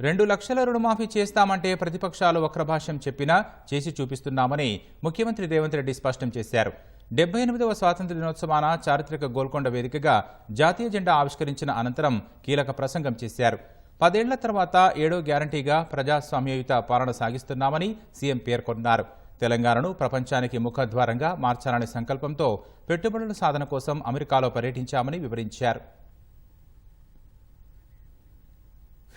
రెండు లక్షల రుణమాఫీ చేస్తామంటే ప్రతిపక్షాలు వక్రభాష్యం చెప్పినా చేసి చూపిస్తున్నామని ముఖ్యమంత్రి రేవంత్ రెడ్డి స్పష్టం చేశారు. డెబ్బై ఎనిమిదవ స్వాతంత్ర దినోత్సవాన చారిత్రక గోల్కొండ వేదికగా జాతీయ జెండా ఆవిష్కరించిన అనంతరం కీలక ప్రసంగం చేశారు. పదేళ్ళ తర్వాత ఏడో గ్యారంటీగా ప్రజాస్వామ్యయుత పాలన సాగిస్తున్నామని సీఎం పేర్కొన్నారు. తెలంగాణను ప్రపంచానికి ముఖద్వారంగా మార్చాలనే సంకల్పంతో పెట్టుబడుల సాధన కోసం అమెరికాలో పర్యటించామని వివరించారు.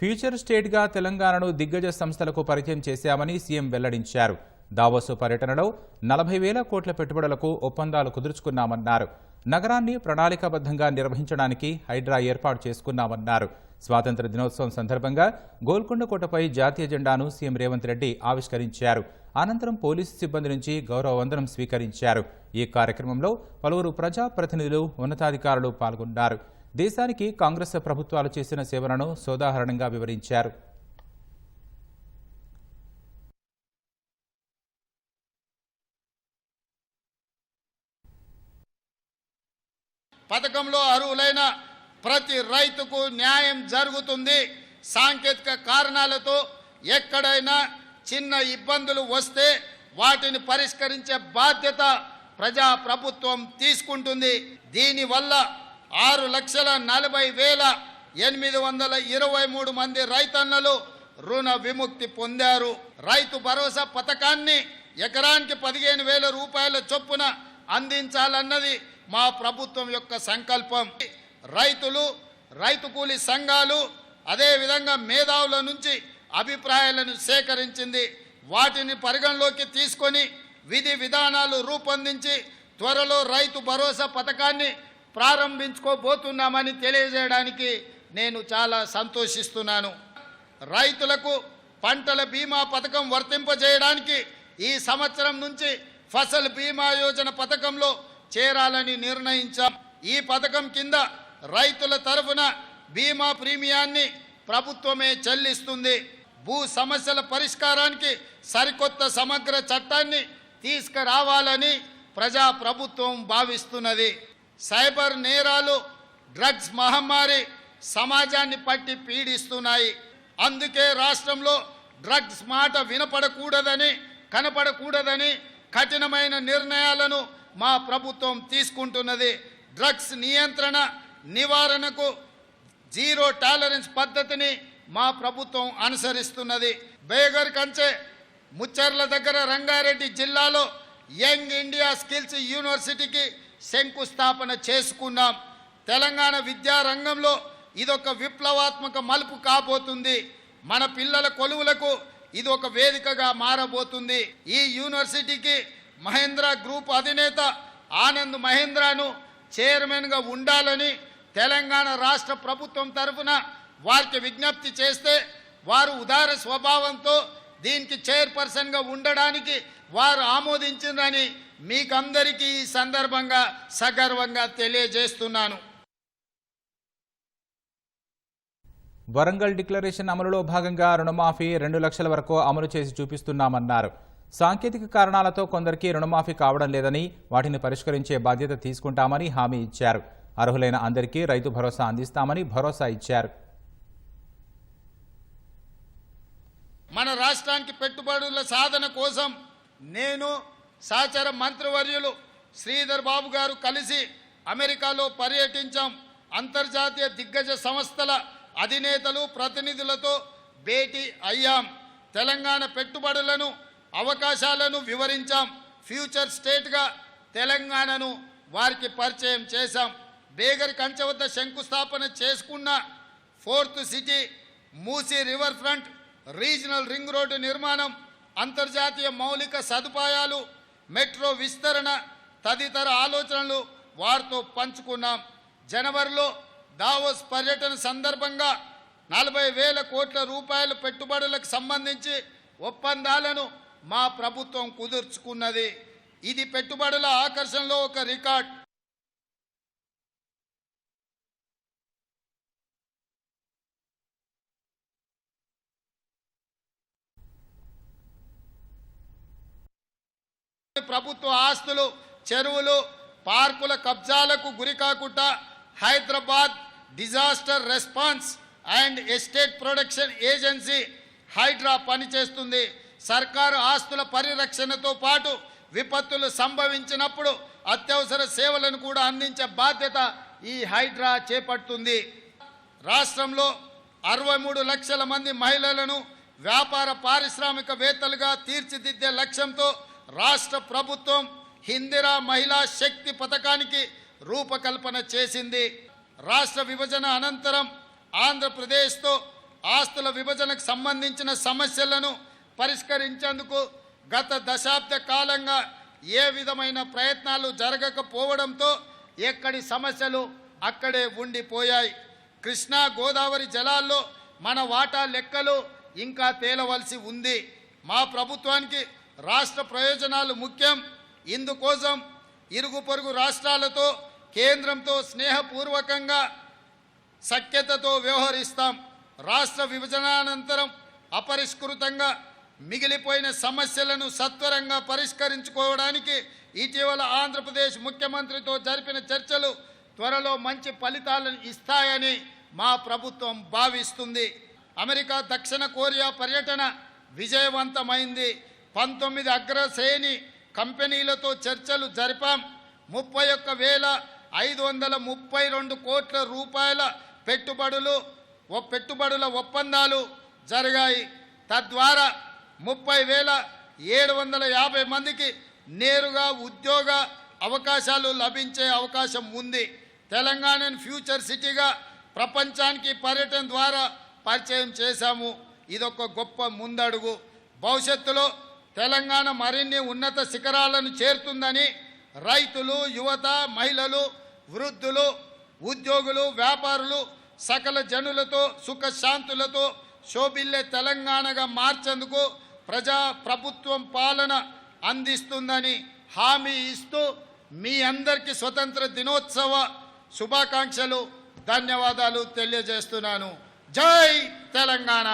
ఫ్యూచర్ స్టేట్గా తెలంగాణను దిగ్గజ సంస్థలకు పరిచయం చేశామని సీఎం వెల్లడించారు. దావోసు పర్యటనలో నలభై వేల కోట్ల పెట్టుబడులకు ఒప్పందాలు కుదుర్చుకున్నామన్నారు. నగరాన్ని ప్రణాళికాబద్ధంగా నిర్వహించడానికి హైడ్రా ఏర్పాటు చేసుకున్నామన్నారు. స్వాతంత్ర దినోత్సవం సందర్భంగా గోల్కొండ కోటపై జాతీయ జెండాను సీఎం రేవంత్ రెడ్డి ఆవిష్కరించారు. అనంతరం పోలీసు సిబ్బంది నుంచి గౌరవ వందనం స్వీకరించారు. ఈ కార్యక్రమంలో పలువురు ప్రజాప్రతినిధులు ఉన్నతాధికారులు పాల్గొన్నారు. దేశానికి కాంగ్రెస్ ప్రభుత్వాలు చేసిన సేవలను సోదాహరణంగా వివరించారు. పథకంలో అర్హులైన ప్రతి రైతుకు న్యాయం జరుగుతుంది. సాంకేతిక కారణాలతో ఎక్కడైనా చిన్న ఇబ్బందులు వస్తే వాటిని పరిష్కరించే బాధ్యత ప్రజా ప్రభుత్వం తీసుకుంటుంది. దీనివల్ల ఆరు లక్షల నలభై వేల ఎనిమిది వందల ఇరవై మూడు మంది రైతన్నలు రుణ విముక్తి పొందారు. రైతు భరోసా పథకాన్ని ఎకరానికి పదిహేను వేల రూపాయల చొప్పున అందించాలన్నది మా ప్రభుత్వం యొక్క సంకల్పం. రైతులు రైతు కూలి సంఘాలు అదేవిధంగా మేధావుల నుంచి అభిప్రాయాలను సేకరించింది. వాటిని పరిగణలోకి తీసుకొని విధి విధానాలు రూపొందించి త్వరలో రైతు భరోసా పథకాన్ని ప్రారంభించుకోబోతున్నామని తెలియజేయడానికి నేను చాలా సంతోషిస్తున్నాను. రైతులకు పంటల బీమా పథకం వర్తింపజేయడానికి ఈ సంవత్సరం నుంచి ఫసల్ బీమా యోజన పథకంలో చేరాలని నిర్ణయించాం. ఈ పథకం కింద రైతుల తరఫున బీమా ప్రీమియాన్ని ప్రభుత్వమే చెల్లిస్తుంది. భూ సమస్యల పరిష్కారానికి సరికొత్త సమగ్ర చట్టాన్ని తీసుకురావాలని ప్రజా ప్రభుత్వం భావిస్తున్నది. సైబర్ నేరాలు డ్రగ్స్ మహమ్మారి సమాజాన్ని పట్టి పీడిస్తున్నాయి. అందుకే రాష్ట్రంలో డ్రగ్స్ మాట వినపడకూడదని కనపడకూడదని కఠినమైన నిర్ణయాలను మా ప్రభుత్వం తీసుకుంటున్నది. డ్రగ్స్ నియంత్రణ నివారణకు జీరో టాలరెన్స్ పద్ధతిని మా ప్రభుత్వం అనుసరిస్తున్నది. బేగర్ కంచె ముచ్చర్ల దగ్గర రంగారెడ్డి జిల్లాలో యంగ్ ఇండియా స్కిల్స్ యూనివర్సిటీకి శంకుస్థాపన చేసుకున్నాం. తెలంగాణ విద్యారంగంలో ఇదొక విప్లవాత్మక మలుపు కాబోతుంది. మన పిల్లల కొలువులకు ఇది ఒక వేదికగా మారబోతుంది. ఈ యూనివర్సిటీకి మహేంద్ర గ్రూప్ అధినేత ఆనంద్ మహేంద్రను చైర్మన్గా ఉండాలని తెలంగాణ రాష్ట్ర ప్రభుత్వం తరఫున వారికి విజ్ఞప్తి చేస్తే వారు ఉదార స్వభావంతో దీనికి చైర్పర్సన్గా ఉండడానికి వారు ఆమోదించిందని మీకందరికీ ఈ సందర్భంగా సగర్వంగా తెలియజేస్తున్నాను. వరంగల్ డిక్లరేషన్ అమలులో భాగంగా రుణమాఫీ రెండు లక్షల వరకు అమలు చేసి చూపిస్తున్నామన్నారు. సాంకేతిక కారణాలతో కొందరికి రుణమాఫీ కావడం లేదని వాటిని పరిష్కరించే బాధ్యత తీసుకుంటామని హామీ ఇచ్చారు. అర్హులైన అందరికీ రైతు భరోసా అందిస్తామని భరోసా ఇచ్చారు. మన రాష్ట్రానికి పెట్టుబడుల సాధన కోసం నేను సహచర మంత్రివర్యులు శ్రీధర్ బాబు గారు కలిసి అమెరికాలో పర్యటించాం. అంతర్జాతీయ దిగ్గజ సంస్థల అధినేతలు ప్రతినిధులతో భేటీ అయ్యాం. తెలంగాణ పెట్టుబడులను అవకాశాలను వివరించాం. ఫ్యూచర్ స్టేట్గా తెలంగాణను వారికి పరిచయం చేశాం. బేగర్ కంచె వద్ద శంకుస్థాపన చేసుకున్న fourth city Musi river front regional ring road నిర్మాణం అంతర్జాతీయ మౌలిక సదుపాయాలు మెట్రో విస్తరణ తదితర ఆలోచనలు వారితో పంచుకున్నాం. జనవరిలో దావోస్ పర్యటన సందర్భంగా నలభై వేల కోట్ల రూపాయల పెట్టుబడులకు సంబంధించి ఒప్పందాలను మా ప్రభుత్వం కుదుర్చుకున్నది. ఇది పెట్టుబడుల ఆకర్షణలో ఒక రికార్డ్. ప్రభుత్వ ఆస్తులు చెరువులు పార్కుల కబ్జాలకు గురికాకుండా Hyderabad disaster response and asset protection agency Hydraa పనిచేస్తుంది. సర్కారు ఆస్తుల పరిరక్షణతో పాటు విపత్తులు సంభవించినప్పుడు అత్యవసర సేవలను కూడా అందించే బాధ్యత ఈ హైడ్రా చేపడుతుంది. రాష్ట్రంలో అరవై మూడు లక్షల మంది మహిళలను వ్యాపార పారిశ్రామికవేత్తలుగా తీర్చిదిద్దే లక్ష్యంతో రాష్ట్ర ప్రభుత్వం హిందిరా మహిళా శక్తి పథకానికి రూపకల్పన చేసింది. రాష్ట్ర విభజన అనంతరం ఆంధ్రప్రదేశ్తో ఆస్తుల విభజనకు సంబంధించిన సమస్యలను పరిష్కరించేందుకు గత దశాబ్ద కాలంగా ఏ విధమైన ప్రయత్నాలు జరగకపోవడంతో ఎక్కడి సమస్యలు అక్కడే ఉండిపోయాయి. కృష్ణా గోదావరి జలాల్లో మన వాటా లెక్కలు ఇంకా తేలవలసి ఉంది. మా ప్రభుత్వానికి రాష్ట్ర ప్రయోజనాలు ముఖ్యం. ఇందుకోసం ఇరుగు పొరుగు రాష్ట్రాలతో కేంద్రంతో స్నేహపూర్వకంగా సఖ్యతతో వ్యవహరిస్తాం. రాష్ట్ర విభజనానంతరం అపరిష్కృతంగా మిగిలిపోయిన సమస్యలను సత్వరంగా పరిష్కరించుకోవడానికి ఇటీవల ఆంధ్రప్రదేశ్ ముఖ్యమంత్రితో జరిపిన చర్చలు త్వరలో మంచి ఫలితాలను ఇస్తాయని మా ప్రభుత్వం భావిస్తుంది. అమెరికా దక్షిణ కొరియా పర్యటన విజయవంతమైంది. పంతొమ్మిది అగ్రశ్రేణి కంపెనీలతో చర్చలు జరిపాం. ముప్పై ఒక్క వేల ఐదు వందల ముప్పై రెండు కోట్ల రూపాయల పెట్టుబడులు ఒ- పెట్టుబడుల ఒప్పందాలు జరిగాయి. తద్వారా ముప్పై వేల ఏడు వందల యాభై మందికి నేరుగా ఉద్యోగ అవకాశాలు లభించే అవకాశం ఉంది. తెలంగాణను ఫ్యూచర్ సిటీగా ప్రపంచానికి పర్యటన ద్వారా పరిచయం చేశాము. ఇదొక గొప్ప ముందడుగు. భవిష్యత్తులో తెలంగాణ మరిన్ని ఉన్నత శిఖరాలను చేరుతుందని రైతులు యువత మహిళలు వృద్ధులు ఉద్యోగులు వ్యాపారులు సకల జనులతో సుఖశాంతులతో శోభిల్లే తెలంగాణగా మార్చేందుకు ప్రజా ప్రభుత్వం పాలన అందిస్తుందని హామీ ఇస్తూ మీ అందరికీ స్వతంత్ర దినోత్సవ శుభాకాంక్షలు ధన్యవాదాలు తెలియజేస్తున్నాను. జై తెలంగాణ!